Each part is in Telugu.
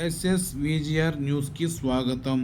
ఎస్ఎస్ విజిఆర్ న్యూస్కి స్వాగతం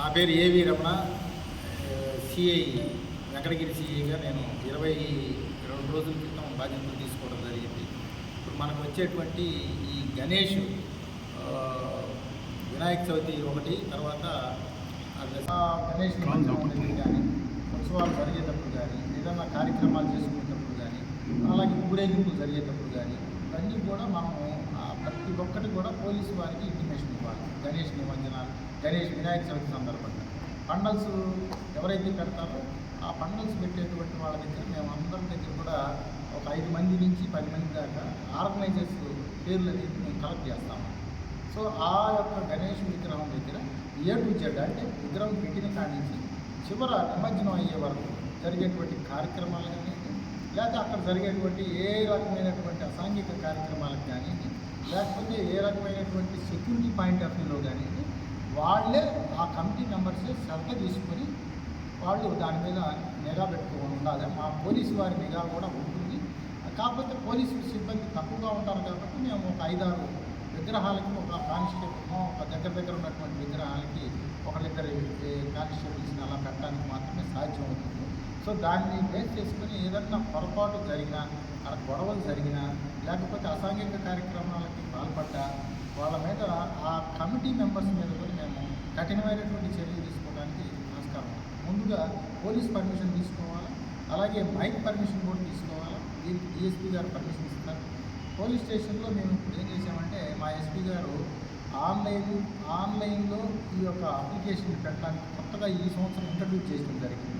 నా పేరు ఏవి రమణ. సిఐ వెంకటగిరి సిఐగా నేను ఇరవై రెండు రోజుల క్రితం బాధ్యతలు తీసుకోవడం జరిగింది. ఇప్పుడు మనకు వచ్చేటువంటి ఈ గణేష్ వినాయక చవితి ఒకటి తర్వాత గణేష్ నిమజ్జనం కానీ ఉత్సవాలు జరిగేటప్పుడు కానీ ఏదైనా కార్యక్రమాలు చేసుకునేటప్పుడు కానీ అలాగే ఊరేగింపులు జరిగేటప్పుడు కానీ ఇవన్నీ కూడా మనము ప్రతి ఒక్కటి కూడా పోలీసు వారికి ఇంటిమేషన్ ఇవ్వాలి. గణేష్ నిమజ్జనాలు గణేష్ వినాయక చవితి సందర్భంగా. పండల్స్ ఎవరైతే పెడతారో ఆ పండల్స్ పెట్టేటువంటి వాళ్ళ దగ్గర మేము అందరి దగ్గర కూడా ఒక ఐదు మంది నుంచి పది మంది దాకా ఆర్గనైజర్స్ పేర్లు అనేది మేము కలెక్ట్ చేస్తాము. సో ఆ యొక్క గణేష్ విగ్రహం దగ్గర ఏ టు జెడ్ అంటే విగ్రహం పెట్టిన కాడి నుంచి చివర నిమజ్జనం అయ్యే వరకు జరిగేటువంటి కార్యక్రమాలు కానీ లేకపోతే అక్కడ జరిగేటువంటి ఏ రకమైనటువంటి అసాంఘిక కార్యక్రమాలకు కానీ లేకపోతే ఏ రకమైనటువంటి సెక్యూరిటీ పాయింట్ ఆఫ్ వ్యూలో కానీ వాళ్ళే ఆ కమిటీ మెంబర్సే శ్రద్ధ తీసుకొని వాళ్ళు దాని మీద నిఘా పెట్టుకుని ఉండాలి. మా పోలీసు వారి నిఘా కూడా ఉంటుంది. కాకపోతే పోలీసు సిబ్బంది తక్కువగా ఉంటారు కాబట్టి మేము ఒక ఐదారు విగ్రహాలకి ఒక కానిస్టేబుల్ ఒక దగ్గర దగ్గర ఉన్నటువంటి విగ్రహాలకి ఒకరిద్దరు కానిస్టేబుల్స్ని అలా పెట్టడానికి మాత్రమే సాధ్యం అవుతుంది. సో దాన్ని బేస్ చేసుకుని ఏదన్నా పొరపాటు జరిగినా అక్కడ గొడవలు జరిగినా లేకపోతే అసాంఘిక కార్యక్రమాలకి పాల్పడ్డా వాళ్ళ మీద ఆ కమిటీ మెంబర్స్ మీద కూడా మేము కఠినమైనటువంటి చర్యలు తీసుకోవడానికి ఆస్కారం. ముందుగా పోలీస్ పర్మిషన్ తీసుకోవాలి? అలాగే మైక్ పర్మిషన్ కూడా తీసుకోవాలి? దీనికి డిఎస్పీ గారు పర్మిషన్ ఇస్తారు. పోలీస్ స్టేషన్లో మేము ఇప్పుడు ఏం చేసామంటే మా ఎస్పీ గారు ఆన్లైన్ ఆన్లైన్లో ఈ యొక్క అప్లికేషన్ పెట్టడానికి కొత్తగా ఈ సంవత్సరం ఇంట్రడ్యూస్ చేయడం జరిగింది.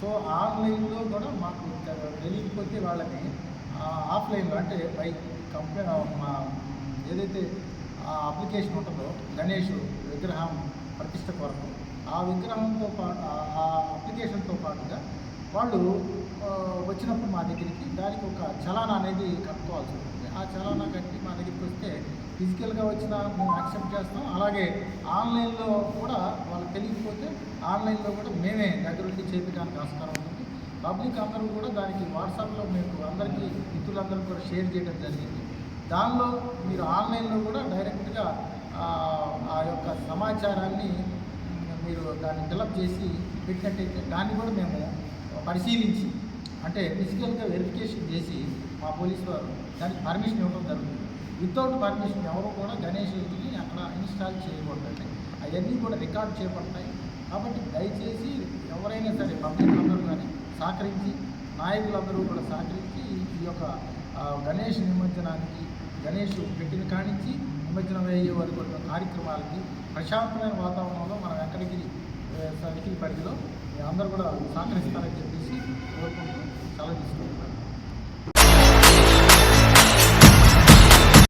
సో ఆన్లైన్లో కూడా మాకు తెలియకపోతే వాళ్ళని ఆఫ్లైన్లో అంటే బై కంప్లైంట్ మా ఏదైతే ఆ అప్లికేషన్ ఉంటుందో గణేష్ విగ్రహం ప్రతిష్ట కొరకు ఆ విగ్రహంతో పాటు ఆ- అప్లికేషన్తో పాటుగా వాళ్ళు వచ్చినప్పుడు మా దగ్గరికి దానికి ఒక చలానా అనేది కట్టుకోవాల్సి ఉంటుంది. ఆ చలానా కట్టి మా దగ్గరికి వస్తే ఫిజికల్గా వచ్చినా మేము యాక్సెప్ట్ చేస్తాం. అలాగే ఆన్లైన్లో కూడా వాళ్ళకి తెలియకపోతే ఆన్లైన్లో కూడా మేమే దగ్గరుండి చేపించడానికి ఆస్కారం ఉంటుంది. పబ్లిక్ అందరూ కూడా దానికి వాట్సాప్లో మీకు అందరికీ మిత్రులందరూ కూడా షేర్ చేయడం జరిగింది. దానిలో మీరు ఆన్లైన్లో కూడా డైరెక్ట్గా ఆ, యొక్క సమాచారాన్ని మీరు దాన్ని డెవలప్ చేసి పెట్టినట్టయితే దాన్ని కూడా మేము పరిశీలించి అంటే ఫిజికల్గా వెరిఫికేషన్ చేసి మా పోలీసు వారు దానికి పర్మిషన్ ఇవ్వడం జరుగుతుంది. వితౌట్ పర్మిషన్ ఎవరు కూడా గణేష్ ఇంటిని అక్కడ ఇన్స్టాల్ చేయకూడదండి. అవన్నీ కూడా రికార్డ్ చేయబడతాయి. కాబట్టి దయచేసి ఎవరైనా సరే పబ్లిక్ అందరూ కానీ సహకరించి నాయకులందరూ కూడా సహకరించి ఈ యొక్క గణేష్ నిమజ్జనానికి గణేష్ పెట్టిన కానించి నిమజ్జనం అయ్యే వరకు కార్యక్రమాలకి ప్రశాంతమైన వాతావరణంలో మన వెంకటగిరి సరికి పరిధిలో అందరూ కూడా సహకరిస్తారని చెప్పేసి కోరుకుంటూ సెలవు తీసుకుంటున్నాను.